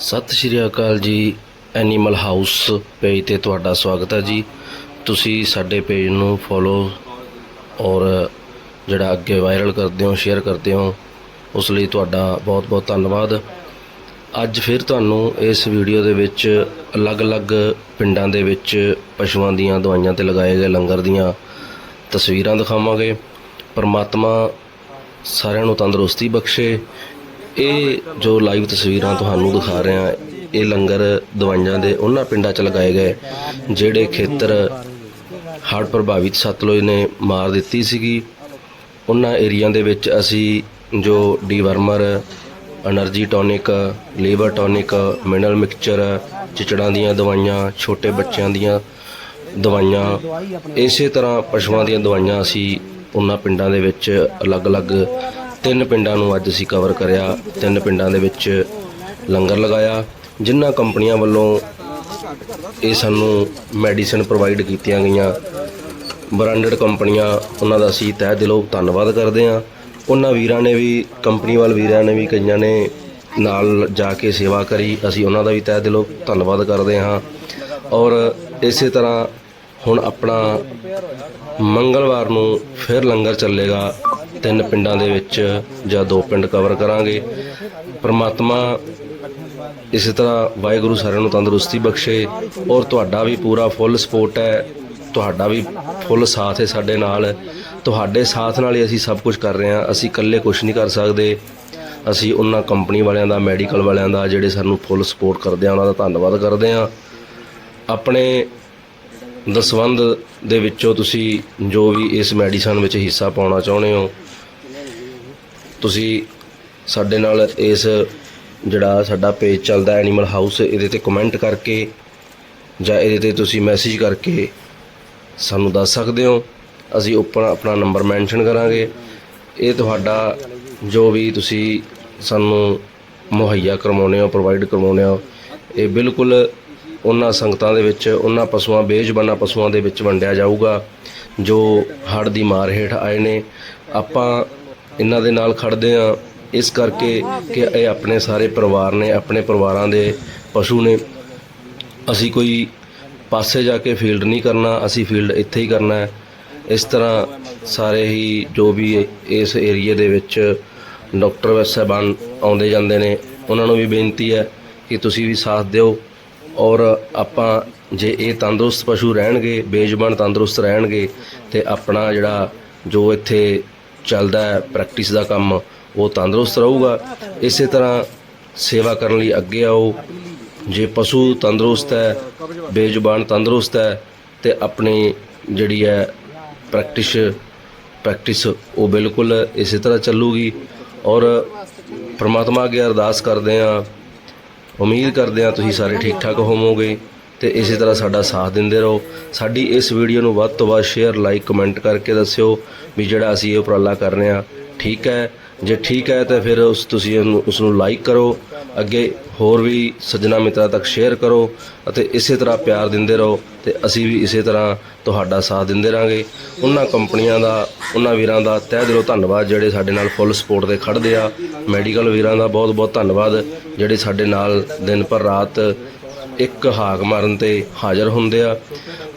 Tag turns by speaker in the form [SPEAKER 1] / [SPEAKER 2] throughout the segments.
[SPEAKER 1] ਸਤਿ ਸ਼੍ਰੀ ਅਕਾਲ ਜੀ animal house page ਤੇ ਤੁਹਾਡਾ ਸਵਾਗਤ ਹੈ ਜੀ। ਤੁਸੀਂ ਸਾਡੇ ਪੇਜ ਨੂੰ ਫੋਲੋ ਔਰ ਜਿਹੜਾ ਅੱਗੇ ਵਾਇਰਲ ਕਰਦੇ ਹੋ ਸ਼ੇਅਰ ਕਰਦੇ ਹੋ, ਉਸ ਲਈ ਤੁਹਾਡਾ ਬਹੁਤ-ਬਹੁਤ ਧੰਨਵਾਦ। ਅੱਜ ਫਿਰ ਤੁਹਾਨੂੰ ਇਸ ਵੀਡੀਓ ਦੇ ਵਿੱਚ ਅਲੱਗ-ਅਲੱਗ ਪਿੰਡਾਂ ਦੇ ਵਿੱਚ ਪਸ਼ੂਆਂ ਦੀਆਂ ਦਵਾਈਆਂ ਤੇ ਲਗਾਏ ਗਏ ਲੰਗਰ ਦੀਆਂ ਤਸਵੀਰਾਂ ਦਿਖਾਵਾਂਗੇ। ਪਰਮਾਤਮਾ ਸਾਰਿਆਂ ਨੂੰ ਤੰਦਰੁਸਤੀ ਬਖਸ਼ੇ ਇਹ ਜੋ ਲਾਈਵ ਤਸਵੀਰਾਂ ਤੁਹਾਨੂੰ ਦਿਖਾ ਰਹੇ ਹਾਂ ਇਹ ਲੰਗਰ ਦਵਾਈਆਂ ਦੇ ਉਹਨਾਂ ਪਿੰਡਾਂ 'ਚ ਲਗਾਏ ਗਏ, ਜਿਹੜੇ ਖੇਤਰ ਹੜ੍ਹ ਪ੍ਰਭਾਵਿਤ ਸਤਲੁਜ ਨੇ ਮਾਰ ਦਿੱਤੀ ਸੀਗੀ। ਉਹਨਾਂ ਏਰੀਆ ਦੇ ਵਿੱਚ ਅਸੀਂ ਜੋ dewormer, energy tonic, labour tonic, mineral mixture, ਚਿਚੜਾਂ ਦੀਆਂ ਦਵਾਈਆਂ, ਛੋਟੇ ਬੱਚਿਆਂ ਦੀਆਂ ਦਵਾਈਆਂ, ਇਸੇ ਤਰ੍ਹਾਂ ਪਸ਼ੂਆਂ ਦੀਆਂ ਦਵਾਈਆਂ ਅਸੀਂ ਉਹਨਾਂ ਪਿੰਡਾਂ ਦੇ ਵਿੱਚ ਅਲੱਗ-ਅਲੱਗ ਤਿੰਨ ਪਿੰਡਾਂ ਨੂੰ ਅੱਜ ਅਸੀਂ ਕਵਰ ਕਰਿਆ। ਤਿੰਨ ਪਿੰਡਾਂ ਦੇ ਵਿੱਚ ਲੰਗਰ ਲਗਾਇਆ ਜਿਨ੍ਹਾਂ ਕੰਪਨੀਆਂ ਵੱਲੋਂ ਇਹ ਸਾਨੂੰ ਮੈਡੀਸਨ ਪ੍ਰੋਵਾਈਡ ਕੀਤੀਆਂ ਗਈਆਂ। ਬ੍ਰਾਂਡਡ ਕੰਪਨੀਆਂ, ਉਹਨਾਂ ਦਾ ਅਸੀਂ ਤਹਿ ਦਿਲੋਂ ਧੰਨਵਾਦ ਕਰਦੇ ਹਾਂ। ਉਹਨਾਂ ਵੀਰਾਂ ਨੇ ਵੀ, ਕੰਪਨੀ ਵਾਲ ਵੀਰਾਂ ਨੇ ਵੀ, ਕਈਆਂ ਨੇ ਨਾਲ ਜਾ ਕੇ ਸੇਵਾ ਕਰੀ। ਅਸੀਂ ਉਹਨਾਂ ਦਾ ਵੀ ਤਹਿ ਦਿਲੋਂ ਧੰਨਵਾਦ ਕਰਦੇ ਹਾਂ। ਔਰ ਇਸੇ ਤਰ੍ਹਾਂ ਹੁਣ ਆਪਣਾ ਮੰਗਲਵਾਰ ਨੂੰ ਫਿਰ ਲੰਗਰ ਚੱਲੇਗਾ। ਤਿੰਨ ਪਿੰਡਾਂ ਦੇ ਵਿੱਚ ਜਾਂ ਦੋ ਪਿੰਡ ਕਵਰ ਕਰਾਂਗੇ। ਪ੍ਰਮਾਤਮਾ ਇਸੇ ਤਰ੍ਹਾਂ ਵਾਹਿਗੁਰੂ ਸਾਰਿਆਂ ਨੂੰ ਤੰਦਰੁਸਤੀ ਬਖਸ਼ੇ ਔਰ ਤੁਹਾਡਾ ਵੀ ਪੂਰਾ ਫੁੱਲ ਸਪੋਰਟ ਹੈ। ਤੁਹਾਡਾ ਵੀ ਫੁੱਲ ਸਾਥ ਹੈ ਸਾਡੇ ਨਾਲ। ਤੁਹਾਡੇ ਸਾਥ ਨਾਲ ਹੀ ਅਸੀਂ ਸਭ ਕੁਝ ਕਰ ਰਹੇ ਹਾਂ। ਅਸੀਂ ਇਕੱਲੇ ਕੁਝ ਨਹੀਂ ਕਰ ਸਕਦੇ। ਅਸੀਂ ਉਹਨਾਂ ਕੰਪਨੀ ਵਾਲਿਆਂ ਦਾ ਮੈਡੀਕਲ ਵਾਲਿਆਂ ਦਾ ਜਿਹੜੇ ਸਾਨੂੰ ਫੁੱਲ ਸਪੋਰਟ ਕਰਦੇ ਆ, ਉਹਨਾਂ ਦਾ ਧੰਨਵਾਦ ਕਰਦੇ ਹਾਂ। ਆਪਣੇ ਦਸਵੰਧ ਦੇ ਵਿੱਚੋਂ ਤੁਸੀਂ ਜੋ ਵੀ ਇਸ ਮੈਡੀਸਨ ਵਿੱਚ ਹਿੱਸਾ ਪਾਉਣਾ ਚਾਹੁੰਦੇ ਹੋ ਤੁਸੀਂ ਸਾਡੇ ਨਾਲ ਇਸ ਜਿਹੜਾ ਸਾਡਾ ਪੇਜ ਚੱਲਦਾ ਐਨੀਮਲ ਹਾਊਸ ਇਹਦੇ ਤੇ ਕਮੈਂਟ ਕਰਕੇ ਜਾਂ ਇਹਦੇ ਤੇ ਤੁਸੀਂ ਮੈਸੇਜ ਕਰਕੇ ਸਾਨੂੰ ਦੱਸ ਸਕਦੇ ਹੋ। ਅਸੀਂ ਉੱਪਰ ਆਪਣਾ ਨੰਬਰ ਮੈਂਸ਼ਨ ਕਰਾਂਗੇ। ਇਹ ਤੁਹਾਡਾ ਜੋ ਵੀ ਤੁਸੀਂ ਸਾਨੂੰ ਮੁਹੱਈਆ ਕਰਵਾਉਂਦੇ ਹੋ ਪ੍ਰੋਵਾਈਡ ਕਰਵਾਉਂਦੇ ਹੋ, ਇਹ ਬਿਲਕੁਲ ਉਹਨਾਂ ਸੰਗਤਾਂ ਦੇ ਵਿੱਚ, ਉਹਨਾਂ ਪਸ਼ੂਆਂ, ਬੇਜ਼ਬਾਨਾਂ ਪਸ਼ੂਆਂ ਦੇ ਵਿੱਚ ਵੰਡਿਆ ਜਾਊਗਾ, ਜੋ ਹੜ੍ਹ ਦੀ ਮਾਰ ਹੇਠ ਆਏ ਨੇ। ਆਪਾਂ ਇਹਨਾਂ ਦੇ ਨਾਲ ਖੜਦੇ ਆ ਇਸ ਕਰਕੇ ਕਿ ਇਹ ਆਪਣੇ ਸਾਰੇ ਪਰਿਵਾਰ ਨੇ, ਆਪਣੇ ਪਰਿਵਾਰਾਂ ਦੇ ਪਸ਼ੂ ਨੇ, ਅਸੀਂ ਕੋਈ ਪਾਸੇ ਜਾ ਕੇ ਫੀਲਡ ਨਹੀਂ ਕਰਨਾ, ਅਸੀਂ ਫੀਲਡ ਇੱਥੇ ਹੀ ਕਰਨਾ ਹੈ। ਇਸ ਤਰ੍ਹਾਂ ਸਾਰੇ ਹੀ ਜੋ ਵੀ ਇਸ ਏਰੀਏ ਦੇ ਵਿੱਚ ਡਾਕਟਰ ਸਾਹਿਬਾਨ ਆਉਂਦੇ ਜਾਂਦੇ ਨੇ, ਉਹਨਾਂ ਨੂੰ ਵੀ ਬੇਨਤੀ ਹੈ ਕਿ ਤੁਸੀਂ ਵੀ ਸਾਥ ਦਿਓ। ਔਰ ਆਪਾਂ ਜੇ ਇਹ ਤੰਦਰੁਸਤ ਪਸ਼ੂ ਰਹਿਣਗੇ, ਬੇਜ਼ਬਾਨ ਤੰਦਰੁਸਤ ਰਹਿਣਗੇ, ਤੇ ਆਪਣਾ ਜਿਹੜਾ ਜੋ ਇੱਥੇ ਚੱਲਦਾ ਹੈ ਪ੍ਰੈਕਟਿਸ ਦਾ ਕੰਮ, ਉਹ ਤੰਦਰੁਸਤ ਰਹੂਗਾ। ਇਸੇ ਤਰ੍ਹਾਂ ਸੇਵਾ ਕਰਨ ਲਈ ਅੱਗੇ ਆਓ। ਜੇ ਪਸ਼ੂ ਤੰਦਰੁਸਤ ਹੈ, ਬੇਜ਼ੁਬਾਨ ਤੰਦਰੁਸਤ ਹੈ, ਤੇ ਆਪਣੀ ਜਿਹੜੀ ਹੈ ਪ੍ਰੈਕਟਿਸ ਪ੍ਰੈਕਟਿਸ ਉਹ ਬਿਲਕੁਲ ਇਸੇ ਤਰ੍ਹਾਂ ਚੱਲੂਗੀ। ਔਰ ਪ੍ਰਮਾਤਮਾ ਅੱਗੇ ਅਰਦਾਸ ਕਰਦੇ ਹਾਂ। ਉਮੀਦ ਕਰਦੇ ਹਾਂ ਤੁਸੀਂ ਸਾਰੇ ਠੀਕ ਠਾਕ ਹੋਵੋਗੇ। ਤੇ ਇਸੇ ਤਰ੍ਹਾਂ ਸਾਡਾ ਸਾਥ ਦਿੰਦੇ ਰਹੋ। ਸਾਡੀ ਇਸ ਵੀਡੀਓ ਨੂੰ ਵੱਧ ਤੋਂ ਵੱਧ ਸ਼ੇਅਰ ਲਾਈਕ ਕਮੈਂਟ ਕਰਕੇ ਦੱਸਿਓ ਵੀ ਜਿਹੜਾ ਅਸੀਂ ਇਹ ਉਪਰਾਲਾ ਕਰ ਰਹੇ ਹਾਂ, ਠੀਕ ਹੈ? ਜੇ ਠੀਕ ਹੈ ਤਾਂ ਫਿਰ ਉਸ ਤੁਸੀਂ ਉਹਨੂੰ- ਉਸ ਨੂੰ ਲਾਈਕ ਕਰੋ। ਅੱਗੇ ਹੋਰ ਵੀ ਸੱਜਣਾ ਮਿੱਤਰਾਂ ਤੱਕ ਸ਼ੇਅਰ ਕਰੋ ਅਤੇ ਇਸੇ ਤਰ੍ਹਾਂ ਪਿਆਰ ਦਿੰਦੇ ਰਹੋ ਤੇ ਅਸੀਂ ਵੀ ਇਸੇ ਤਰ੍ਹਾਂ ਤੁਹਾਡਾ ਸਾਥ ਦਿੰਦੇ ਰਾਂਗੇ ਉਹਨਾਂ ਕੰਪਨੀਆਂ ਦਾ, ਉਹਨਾਂ ਵੀਰਾਂ ਦਾ ਤਹਿ ਦਿਲੋਂ ਧੰਨਵਾਦ ਜਿਹੜੇ ਸਾਡੇ ਨਾਲ ਫੁੱਲ ਸਪੋਰਟ ਤੇ ਖੜਦੇ ਆ। ਮੈਡੀਕਲ ਵੀਰਾਂ ਦਾ ਬਹੁਤ ਬਹੁਤ ਧੰਨਵਾਦ ਜਿਹੜੇ ਸਾਡੇ ਨਾਲ ਦਿਨ ਪਰ ਰਾਤ ਇੱਕ ਹਾਕ ਮਾਰਨ ਤੇ ਹਾਜ਼ਰ ਹੁੰਦੇ ਆ।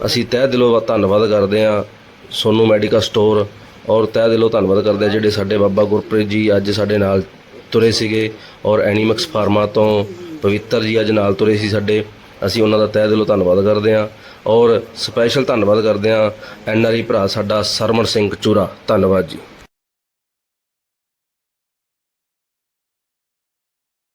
[SPEAKER 1] ਅਸੀਂ ਤਹਿ ਦਿਲੋਂ ਧੰਨਵਾਦ ਕਰਦੇ ਆ ਸੋਨੂ ਮੈਡੀਕਲ ਸਟੋਰ ਔਰ ਤਹਿ ਦਿਲੋਂ ਧੰਨਵਾਦ ਕਰਦੇ ਆ ਜਿਹੜੇ ਸਾਡੇ ਬਾਬਾ ਗੁਰਪ੍ਰੀਤ ਜੀ ਅੱਜ ਸਾਡੇ ਨਾਲ ਤੁਰੇ ਸੀਗੇ ਔਰ ਐਨੀਮਕਸ ਫਾਰਮਾ ਤੋਂ ਪਵਿੱਤਰ ਜੀ ਅੱਜ ਨਾਲ ਤੁਰੇ ਸੀ ਸਾਡੇ। ਅਸੀਂ ਉਹਨਾਂ ਦਾ ਤਹਿ ਦਿਲੋਂ ਧੰਨਵਾਦ ਕਰਦੇ ਆ ਔਰ ਸਪੈਸ਼ਲ ਧੰਨਵਾਦ ਕਰਦੇ ਆ ਐਨਆਰਈ ਭਰਾ ਸਾਡਾ ਸਰਮਨ ਸਿੰਘ ਚੂਰਾ। ਧੰਨਵਾਦ ਜੀ।